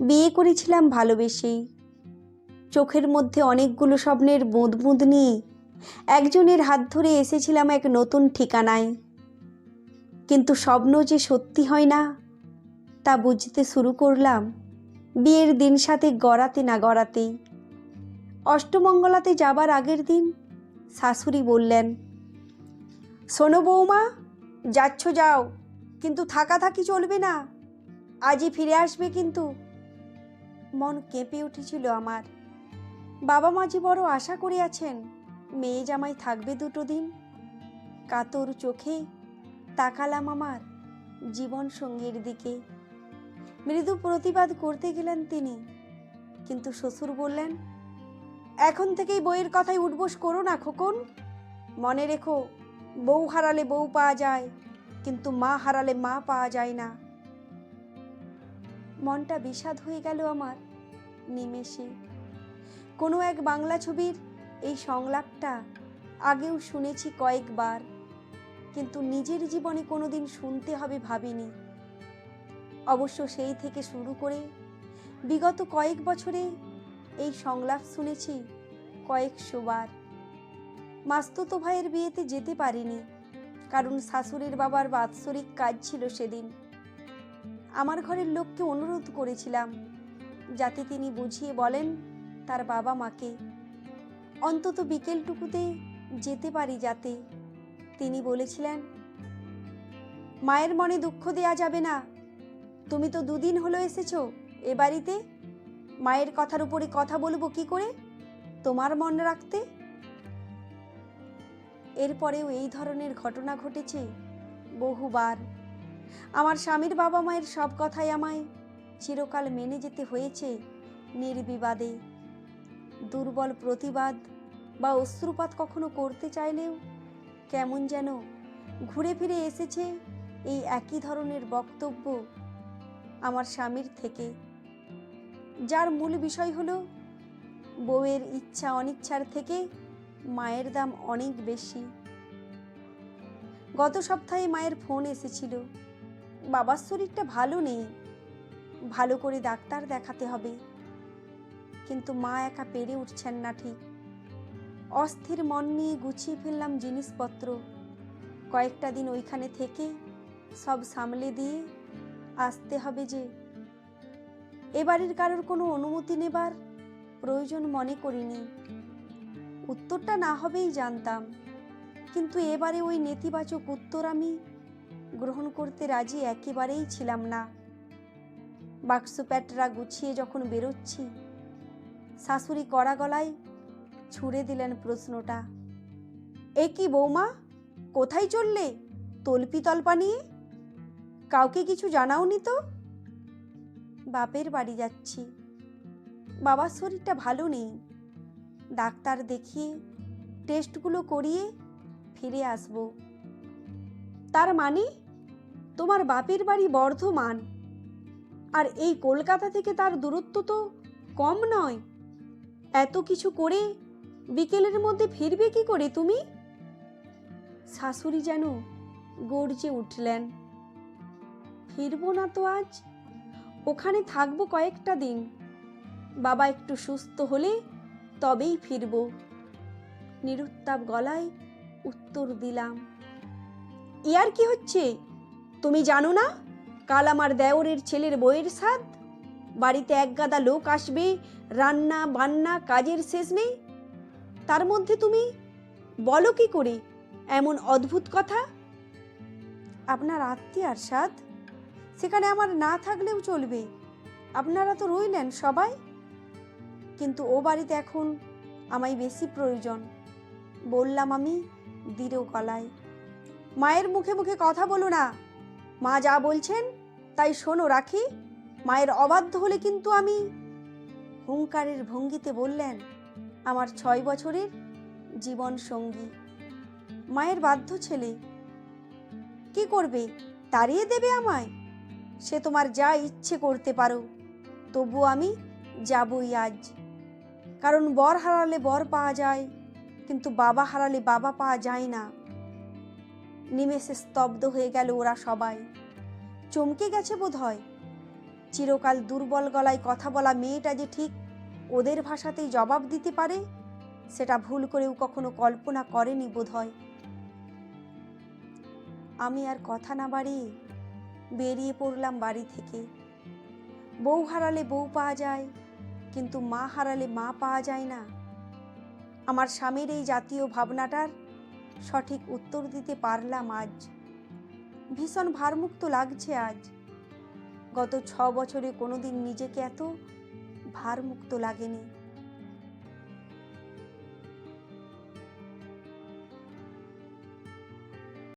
বিয়ে করেছিলাম ভালোবেসেই। চোখের মধ্যে অনেকগুলো স্বপ্নের বুঁদ বুঁদ নিয়ে একজনের হাত ধরে এসেছিলাম এক নতুন ঠিকানায়। কিন্তু স্বপ্ন যে সত্যি হয় না, তা বুঝতে শুরু করলাম বিয়ের দিন সাথে গড়াতে না গড়াতেই। অষ্টমঙ্গলাতে যাবার আগের দিন শাশুড়ি বললেন, শোনো বৌমা, যাচ্ছ যাও, কিন্তু থাকা থাকি চলবে না। আজই ফিরে আসবে কিন্তু। মন কেঁপে উঠেছিল আমার। বাবা মা যে বড় আশা করিয়াছেন, মেয়ে জামাই থাকবে দুটো দিন। কাতর চোখে তাকালাম আমার জীবন সঙ্গীর দিকে। মৃদু প্রতিবাদ করতে গেলেন তিনি, কিন্তু শ্বশুর বললেন, এখন থেকেই বইয়ের কথায় উঠবোস করো না, খোকন। মনে রেখো, বউ হারালে বউ পাওয়া যায়, কিন্তু মা হারালে মা পাওয়া যায় না। মনটা বিষাদ হয়ে গেল আমার নিমেষে। কোনো এক বাংলা ছবির এই সংলাপটা আগেও শুনেছি কয়েকবার, কিন্তু নিজের জীবনে কোনোদিন শুনতে হবে ভাবিনি। অবশ্য সেই থেকে শুরু করে বিগত কয়েক বছরে এই সংলাপ শুনেছি কয়েকশো বার। মাস্তুতো ভাইয়ের বিয়েতে যেতে পারিনি, কারণ শাশুড়ির বাবার বাৎসরিক কাজ ছিল সেদিন। আমার ঘরের লোককে অনুরোধ করেছিলাম, যাতে তিনি বুঝিয়ে বলেন তার বাবা মাকে। অন্তত বিকেলটুকুতে যেতে পারি যাতে, তিনি বলেছিলেন। মায়ের মনে দুঃখ দেয়া যাবে না। তুমি তো দুদিন হলো এসেছ, এ বাড়িতে? মায়ের কথার উপরে কথা বলব কি করে? তোমার মন রাখতে? এরপরেও এই ধরনের ঘটনা ঘটেছে বহুবার। আমার স্বামীর বাবা মায়ের সব কথাই আমায় চিরকাল মেনে যেতে হয়েছে নির্বিবাদে। দুর্বল প্রতিবাদ বা অশ্রুপাত কখনো করতে চাইলেও কেমন যেন ঘুরে ফিরে এসেছে এই একই ধরনের বক্তব্য আমার স্বামীর থেকে। যার মূল বিষয় হলো, বউয়ের ইচ্ছা অনিচ্ছার থেকে মায়ের দাম অনেক বেশি। গত সপ্তাহে মায়ের ফোন এসেছিল। বাবার শরীরটা ভালো নেই। ভালো করে ডাক্তার দেখাতে হবে। কিন্তু মা একা পেরে উঠছেন না ঠিক। অস্থির মন নিয়ে গুছিয়ে ফেললাম জিনিসপত্র। কয়েকটা দিন ওইখানে থেকে সব সামলে দিয়ে আসতে হবে যে। এ বাড়ির কারোর কোনো অনুমতি নেবার প্রয়োজন মনে করিনি। উত্তরটা না হবেই জানতাম। কিন্তু এবারে ওই নেতিবাচক উত্তর আমি গ্রহণ করতে রাজি একেবারেই ছিলাম না। বাক্স প্যাটরা গুছিয়ে যখন বেরোচ্ছি, শাশুড়ি কড়া গলায় ছুঁড়ে দিলেন প্রশ্নটা। এ কি বৌমা, কোথায় চললে তলপি তলপা নিয়ে? কাউকে কিছু জানাওনি তো? বাপের বাড়ি যাচ্ছি। বাবার শরীরটা ভালো নেই। ডাক্তার দেখিয়ে টেস্টগুলো করিয়ে ফিরে আসব। তার মানে তোমার বাপের বাড়ি বর্ধমান। আর এই কলকাতা থেকে তার দূরত্ব তো কম নয়। এত কিছু করে বিকেলের মধ্যে ফিরবে কি করে তুমি? শাশুড়ি যেন গর্জে উঠলেন। ফিরবো না তো আজ। ওখানে থাকব কয়েকটা দিন। বাবা একটু সুস্থ হলে তবেই ফিরব। নিরুত্তাপ গলায় উত্তর দিলাম ইয়ার কি হচ্ছে? তুমি জানো না? কাল আমার দেওরের ছেলের বইয়ের স্বাদ। বাড়িতে এক গাদা লোক আসবে, রান্না বান্না কাজের শেষ নেই। তার মধ্যে তুমি বলো কি করে? এমন অদ্ভুত কথা? আপনার আত্মীয়ার স্বাদ? সেখানে আমার না থাকলেও চলবে। আপনারা তো রইলেন সবাই। কিন্তু ও বাড়িতে এখন আমায় বেশি প্রয়োজন। বললাম আমি দৃঢ় গলায়। মায়ের মুখে মুখে কথা বলো না। মা যা বলছেন, তাই শোনো রাখি। মায়ের অবাধ্য হলে কিন্তু আমি হুঙ্কারের ভঙ্গিতে বললেন, আমার ছয় বছরের জীবন সঙ্গী। মায়ের বাধ্য ছেলে। কি করবে? তাড়িয়ে দেবে আমায়? সে তোমার যা ইচ্ছে করতে পারো। তবু আমি যাবই আজ। কারণ বর হারালে বর পাওয়া যায়, কিন্তু বাবা হারালে বাবা পাওয়া যায় না। নিমেষে স্তব্ধ হয়ে গেল ওরা সবাই। চমকে গেছে বোধ হয় চিরকাল দুর্বল গলায় কথা বলা মেয়েটা যে ঠিক ওদের ভাষাতেই জবাব দিতে পারে, সেটা ভুল করেও কখনো কল্পনা করেনি বোধ হয় আমি আর কথা না বাড়িয়ে বেরিয়ে পড়লাম বাড়ি থেকে। বউ হারালে বউ পাওয়া যায়, কিন্তু মা হারালে মা পাওয়া যায় না। আমার স্বামীর এই জাতীয় ভাবনাটার সঠিক উত্তর দিতে পারলাম আজ। ভীষণ ভারমুক্ত লাগছে আজ। গত ছ বছরে কোনোদিন নিজেকে এত ভারমুক্ত লাগেনি।